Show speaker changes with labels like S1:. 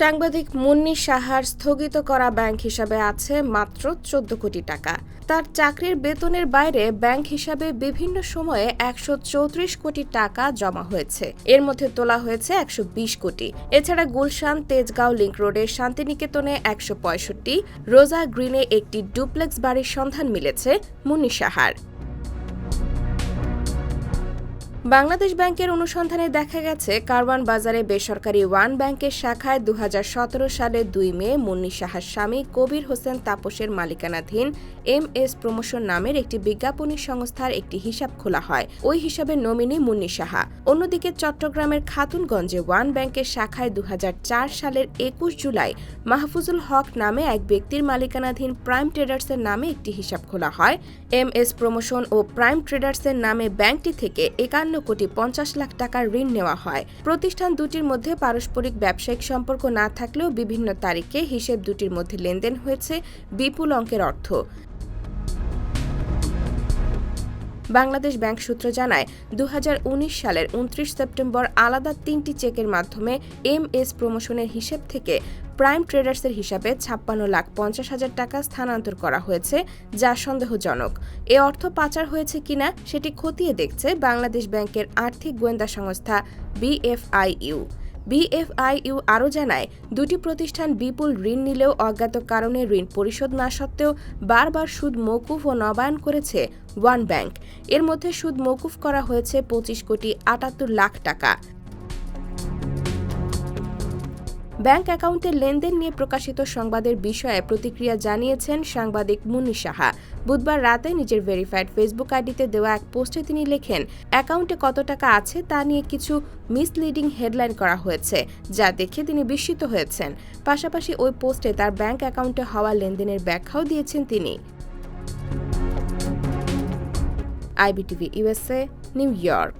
S1: সাংবাদিক মুন্নি সাহার স্থগিত করা ব্যাংক হিসাবে আছে মাত্র চোদ্দ কোটি টাকা। তার চাকরির বেতনের বাইরে ব্যাংক হিসাবে বিভিন্ন সময়ে একশো চৌত্রিশ কোটি টাকা জমা হয়েছে। এর মধ্যে তোলা হয়েছে একশো বিশ কোটি। এছাড়া গুলশান, তেজগাঁও লিংক রোডের শান্তিনিকেতনে একশো পঁয়ষট্টি, রোজা গ্রিনে একটি ডুপ্লেক্স বাড়ির সন্ধান মিলেছে মুন্নি সাহার। বাংলাদেশ ব্যাংকের অনুসন্ধানে দেখা গেছে, কারওয়ান বাজারে বেসরকারি ওয়ান ব্যাংকের শাখায় দু সালে দুই মে মুন্নি সাহার স্বামী কবির হোসেন তাপসের মালিকানাধীন এম এস প্রমোশন নামের একটি বিজ্ঞাপনী সংস্থার একটি হিসাব খোলা হয়। ওই হিসাবে নমিনি মুন্নি সাহা। অন্যদিকে চট্টগ্রামের খাতুনগঞ্জে ওয়ান ব্যাংকের শাখায় দুই হাজার চার সালের একুশ জুলাই মাহফুজুল হক নামে এক ব্যক্তির মালিকানাধীন প্রাইম ট্রেডার্সের নামে একটি হিসাব খোলা হয়। এম এস প্রমোশন ও প্রাইম ট্রেডার্সের নামে ব্যাংকটি থেকে একান্ন কোটি পঞ্চাশ লাখ টাকার ঋণ নেওয়া হয়। প্রতিষ্ঠান দুটির মধ্যে পারস্পরিক ব্যবসায়িক সম্পর্ক না থাকলেও বিভিন্ন তারিখে হিসেব দুটির মধ্যে লেনদেন হয়েছে বিপুল অঙ্কের অর্থ। বাংলাদেশ ব্যাংক সূত্র জানায় দু হাজার উনিশ সালের উনত্রিশ সেপ্টেম্বর আলাদা তিনটি চেকের মাধ্যমে এম এস প্রমোশনের হিসেব থেকে প্রাইম ট্রেডার্সের হিসাবে ছাপ্পান্ন লাখ পঞ্চাশ হাজার টাকা স্থানান্তর করা হয়েছে, যা সন্দেহজনক। এ অর্থ পাচার হয়েছে কিনা সেটি খতিয়ে দেখছে বাংলাদেশ ব্যাংকের আর্থিক গোয়েন্দা সংস্থা বিএফআইইউ। বিএফআইইউ আরও জানায়, দুটি প্রতিষ্ঠান বিপুল ঋণ নিলেও অজ্ঞাত কারণে ঋণ পরিশোধ না সত্ত্বেও বারবার সুদ মৌকুফ ও নবায়ন করেছে ওয়ান ব্যাংক। এর মধ্যে সুদ মৌকুফ করা হয়েছে পঁচিশ কোটি আটাত্তর লাখ টাকা। ব্যাংক অ্যাকাউন্টের লেনদেন নিয়ে প্রকাশিত সংবাদের বিষয়ে প্রতিক্রিয়া জানিয়েছেন সাংবাদিক মুন্নি সাহা। বুধবার রাতে নিজের ভেরিফাইড ফেসবুক আইডিতে দেওয়া এক পোস্টে তিনি লেখেন, অ্যাকাউন্টে কত টাকা আছে তা নিয়ে কিছু মিসলিডিং হেডলাইন করা হয়েছে, যা দেখে তিনি বিস্মিত হয়েছেন। পাশাপাশি ওই পোস্টে তার ব্যাংক অ্যাকাউন্টে হওয়া লেনদেনের ব্যাখ্যাও দিয়েছেন তিনি। IBTV USA New York.